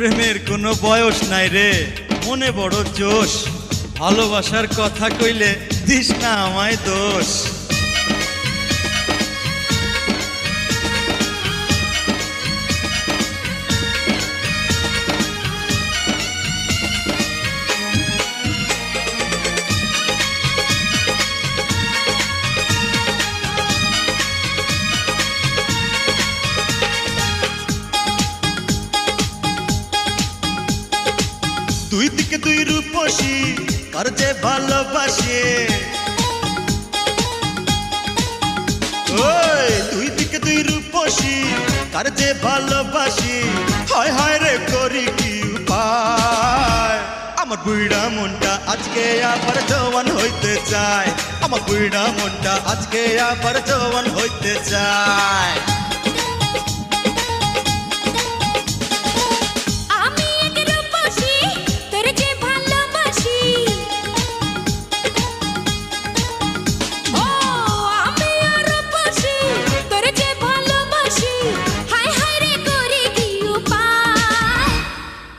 প্রেমের কোনো বয়স নাই রে, মনে বড় জোশ। ভালোবাসার কথা কইলে দিস না আমায় দোষ। দুই দিকে দুই রূপসী, কার যে ভালোবাসে। ওই, দুই দিকে দুই রূপসী, কার যে ভালোবাসি। হয় হয় রে, করি কি উপায়? আমার বুড়া মনটা আজকে আবার জওয়ান হইতে চায়। আমার বুড়া মনটা আজকে আবার জওয়ান হইতে চায়।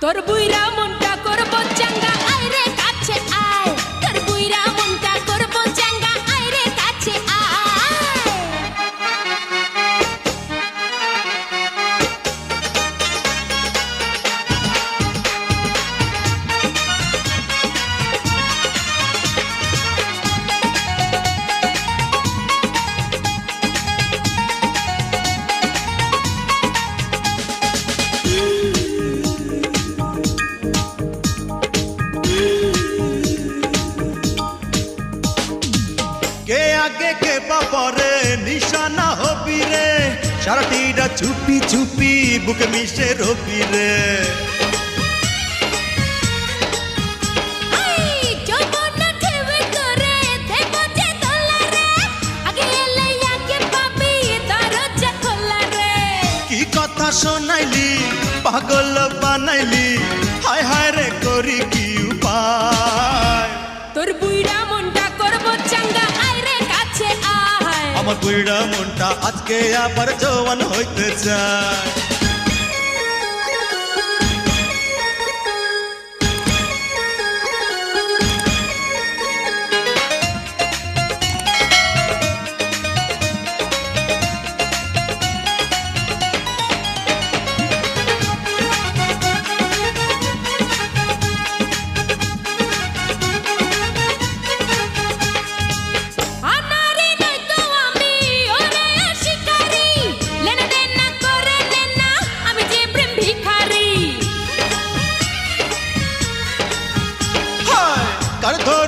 তোর বুইরা মনটা সারাটিরা চুপি চুপি বুকে মিশে রবি রে। কথা শোনাইলি পাগল বানাইলি হায় হায় রে করি কি উপায়? তোর বুইড়া মনটা আমার কুইড়া মনটা আজকে আবার জওয়ান হইতে চায়।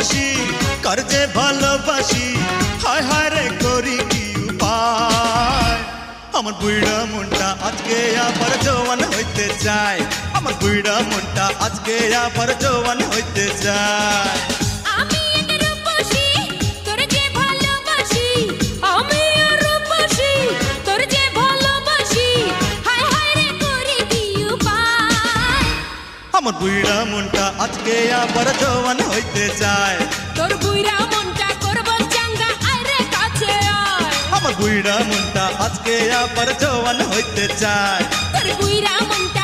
দুই করজে ভালোবাসি, হায় হায় রে করি কি উপায়? আমার বুড়া মনটা আজকে আবার জওয়ান হইতে চায়। আমার বুড়া মনটা আজকে আবার জওয়ান হইতে চায়। বুড়া মনটা আজকে আবার জওয়ান হইতে চায়। তোর বুইরা মনটা করব চাঙ্গা আরে কাছে আয়। আমার বুইরা মনটা আজকে আবার জওয়ান হইতে চায়। তোর বুইরা মনটা